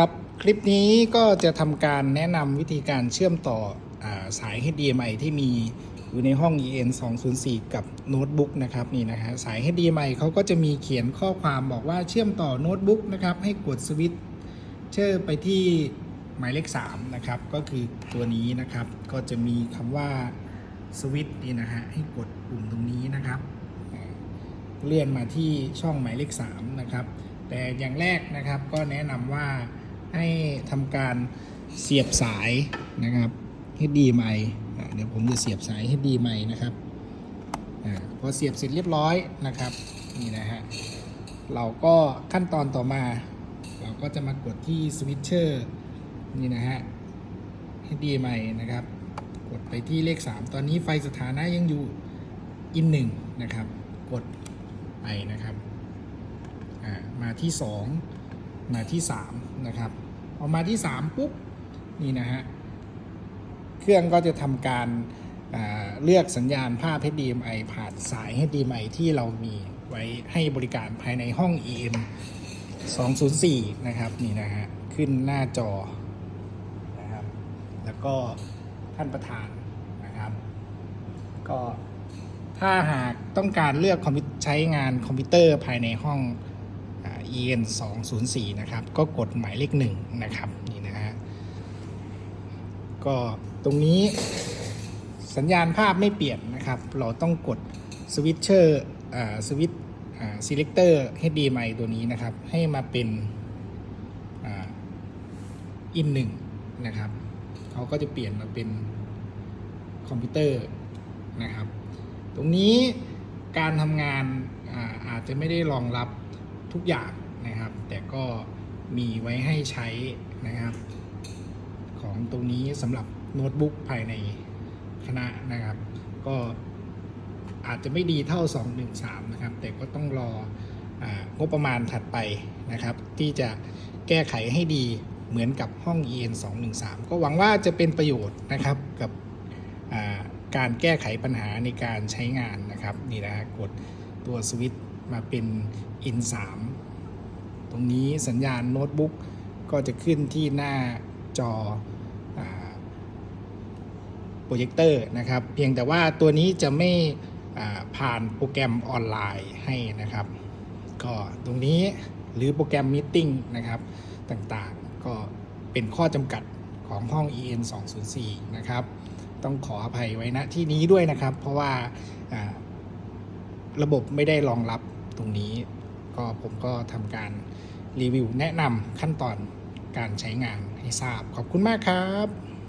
ครับคลิปนี้ก็จะทำการแนะนำวิธีการเชื่อมต่ออสาย HDMI ที่มีอยู่ในห้อง EN 204กับโน้ตบุ๊กนะครับนี่นะฮะสาย HDMI เขาก็จะมีเขียนข้อความบอกว่าเชื่อมต่อโน้ตบุ๊กนะครับให้กดสวิตช์เชอร์ไปที่หมายเลข3นะครับก็คือตัวนี้นะครับก็จะมีคำว่าสวิตช์นี่นะฮะให้กดปุ่มตรงนี้นะครับ เลื่อนมาที่ช่องหมายเลข3นะครับแต่อย่างแรกนะครับก็แนะนำว่า ให้ทำการเสียบสายนะครับ HDMI เดี๋ยวผมจะเสียบสาย HDMI นะครับอพอเสียบเสร็จเรียบร้อยนะครับนี่นะฮะเราก็ขั้นตอนต่อมา เราก็จะมากดที่สวิตเชอร์นี่นะฮะ HDMI นะครับ กดไปที่เลข 3 ตอนนี้ไฟสถานะยังอยู่อินหนึ่งนะครับ กดไปนะครับมาที่ 2 มาที่ 3 นะครับ พอกมาที่ 3 ปุ๊บ นี่นะฮะ เครื่องก็จะทำการเลือกสัญญาณภาพ HDMI ผ่านสาย HDMI ที่เรามีไว้ให้บริการภายในห้อง EM 204 นะครับ นี่นะฮะ ขึ้นหน้าจอนะครับ แล้วก็ท่านประธานนะครับ ก็ถ้าหากต้องการเลือกคอมพิวใช้งานคอมพิวเตอร์ภายในห้อง อ่า EN 204นะครับ ก็กดหมายเลขหนึ่งนะครับนี่นะฮะก็ตรงนี้สัญญาณภาพไม่เปลี่ยนนะครับ เราต้องกดสวิตเชอร์สวิตอ่า selector HDMI ตัวนี้นะครับ ให้มาเป็นอินหนึ่งนะครับเขาก็จะเปลี่ยนมาเป็นคอมพิวเตอร์นะครับ ตรงนี้การทำงานอาอาจจะไม่ได้รองรับ ทุกอย่างนะครับ แต่ก็มีไว้ให้ใช้นะครับ ของตรงนี้สำหรับโน้ตบุ๊กภายในคณะนะครับ ก็อาจจะไม่ดีเท่า 213 นะครับ แต่ก็ต้องรออางบประมาณถัดไปนะครับ ที่จะแก้ไขให้ดีเหมือนกับห้อง EN 213 ก็หวังว่าจะเป็นประโยชน์นะครับกับการแก้ไขปัญหาในการใช้งานนะครับ นี่นะฮะกดตัวสวิตช์ มาเป็น N3 ตรงนี้สัญญาณโน้ตบุ๊กก็จะขึ้นที่หน้าจอโปรเจคเตอร์นะครับ เพียงแต่ว่าตัวนี้จะไม่ผ่านโปรแกรมออนไลน์ให้นะครับ ก็ตรงนี้หรือโปรแกรมมีติ้งนะครับต่างๆ ก็เป็นข้อจำกัดของห้อง EN 204นะครับ ต้องขออภัยไว้ณที่นี้ด้วยนะครับ เพราะว่าระบบไม่ได้รองรับ ตรงนี้ก็ผมก็ทำการรีวิวแนะนำขั้นตอนการใช้งานให้ทราบ ขอบคุณมากครับ